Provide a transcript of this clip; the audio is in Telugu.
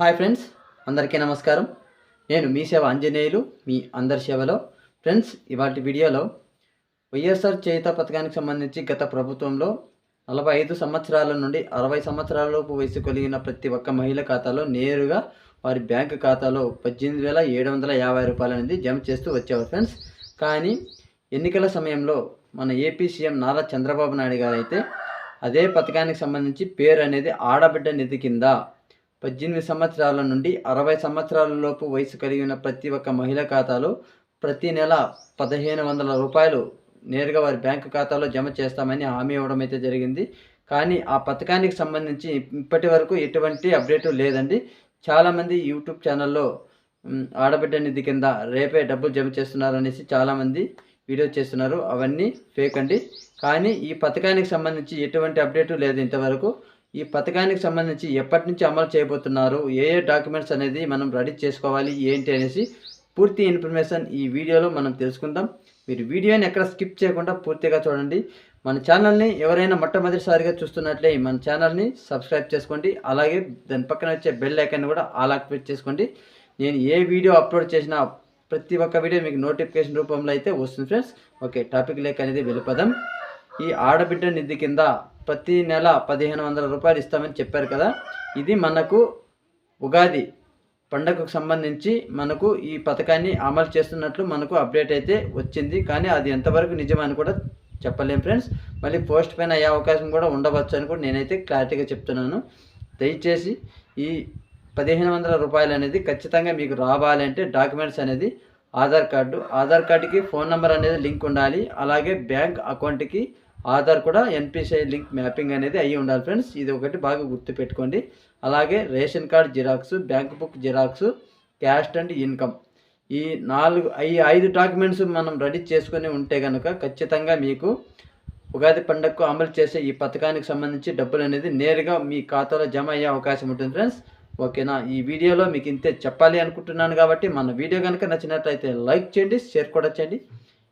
హాయ్ ఫ్రెండ్స్ అందరికీ నమస్కారం. నేను మీ సేవ ఆంజనేయులు మీ అందరి సేవలో. ఫ్రెండ్స్ ఇవాటి వీడియోలో వైఎస్ఆర్ చేయుత పథకానికి సంబంధించి గత ప్రభుత్వంలో నలభై ఐదు సంవత్సరాల నుండి అరవై సంవత్సరాలలోపు వయసు కలిగిన ప్రతి ఒక్క మహిళ ఖాతాలో నేరుగా వారి బ్యాంకు ఖాతాలో పద్దెనిమిది వేల ఏడు వందల యాభై రూపాయలు అనేది జమ చేస్తూ వచ్చేవారు ఫ్రెండ్స్. కానీ ఎన్నికల సమయంలో మన ఏపీ సీఎం నారా చంద్రబాబు నాయుడు గారు అయితే అదే పథకానికి సంబంధించి పేరు అనేది ఆడబిడ్డ నిధి కింద పద్దెనిమిది సంవత్సరాల నుండి అరవై సంవత్సరాల లోపు వయసు కలిగిన ప్రతి ఒక్క మహిళ ఖాతాలో ప్రతి నెల పదిహేను వందల రూపాయలు నేరుగా వారి బ్యాంకు ఖాతాలో జమ చేస్తామని హామీ ఇవ్వడం అయితే జరిగింది. కానీ ఆ పథకానికి సంబంధించి ఇప్పటి వరకు ఎటువంటి అప్డేటు లేదండి. చాలామంది యూట్యూబ్ ఛానల్లో ఆడబిడ్డ నిధి కింద రేపే డబ్బులు జమ చేస్తున్నారు అనేసి చాలామంది వీడియో చేస్తున్నారు. అవన్నీ ఫేక్ అండి. కానీ ఈ పథకానికి సంబంధించి ఎటువంటి అప్డేటు లేదు ఇంతవరకు. ఈ పథకానికి సంబంధించి ఎప్పటి నుంచి అమలు చేయబోతున్నారు ఏ ఏ డాక్యుమెంట్స్ అనేది మనం రెడీ చేసుకోవాలి ఏంటి అనేసి పూర్తి ఇన్ఫర్మేషన్ ఈ వీడియోలో మనం తెలుసుకుందాం. మీరు వీడియోని ఎక్కడ స్కిప్ చేయకుండా పూర్తిగా చూడండి. మన ఛానల్ని ఎవరైనా మొట్టమొదటిసారిగా చూస్తున్నట్లే మన ఛానల్ని సబ్స్క్రైబ్ చేసుకోండి. అలాగే దాని పక్కన వచ్చే బెల్ ఐకాన్ కూడా ఆల్ యాక్టివేట్ చేసుకోండి. నేను ఏ వీడియో అప్లోడ్ చేసినా ప్రతి ఒక్క వీడియో మీకు నోటిఫికేషన్ రూపంలో అయితే వస్తుంది ఫ్రెండ్స్. ఓకే టాపిక్ లేక అనేది వెళ్ళిపోదాం. ఈ ఆడబిడ్డ నిధి కింద ప్రతి నెల పదిహేను వందల రూపాయలు ఇస్తామని చెప్పారు కదా. ఇది మనకు ఉగాది పండగకు సంబంధించి మనకు ఈ పథకాన్ని అమలు చేస్తున్నట్లు మనకు అప్డేట్ అయితే వచ్చింది. కానీ అది ఎంతవరకు నిజమని కూడా చెప్పలేం ఫ్రెండ్స్. మళ్ళీ పోస్ట్ పైన అయ్యే అవకాశం కూడా ఉండవచ్చు అని కూడా నేనైతే క్లారిటీగా చెప్తున్నాను. దయచేసి ఈ పదిహేను వందల రూపాయలు అనేది ఖచ్చితంగా మీకు రావాలంటే డాక్యుమెంట్స్ అనేది ఆధార్ కార్డు. ఆధార్ కార్డుకి ఫోన్ నెంబర్ అనేది లింక్ ఉండాలి. అలాగే బ్యాంక్ అకౌంట్కి ఆధార్ కూడా ఎన్పిసిఐ లింక్ మ్యాపింగ్ అనేది అయ్యి ఉండాలి ఫ్రెండ్స్. ఇది ఒకటి బాగా గుర్తుపెట్టుకోండి. అలాగే ration card xerox bank book xerox cash and income. ఈ నాలుగు ఈ ఐదు డాక్యుమెంట్స్ మనం రెడీ చేసుకొని ఉంటే కనుక ఖచ్చితంగా మీకు ఉగాది పండుగకు అమలు చేసే ఈ పథకానికి సంబంధించి డబ్బులు అనేది నేరుగా మీ ఖాతాలో జమ అయ్యే అవకాశం ఉంటుంది ఫ్రెండ్స్. ఓకేనా? ఈ వీడియోలో మీకు ఇంతే చెప్పాలి అనుకుంటున్నాను కాబట్టి మన వీడియో కనుక నచ్చినట్లయితే లైక్ చేయండి షేర్ కూడా చేయండి.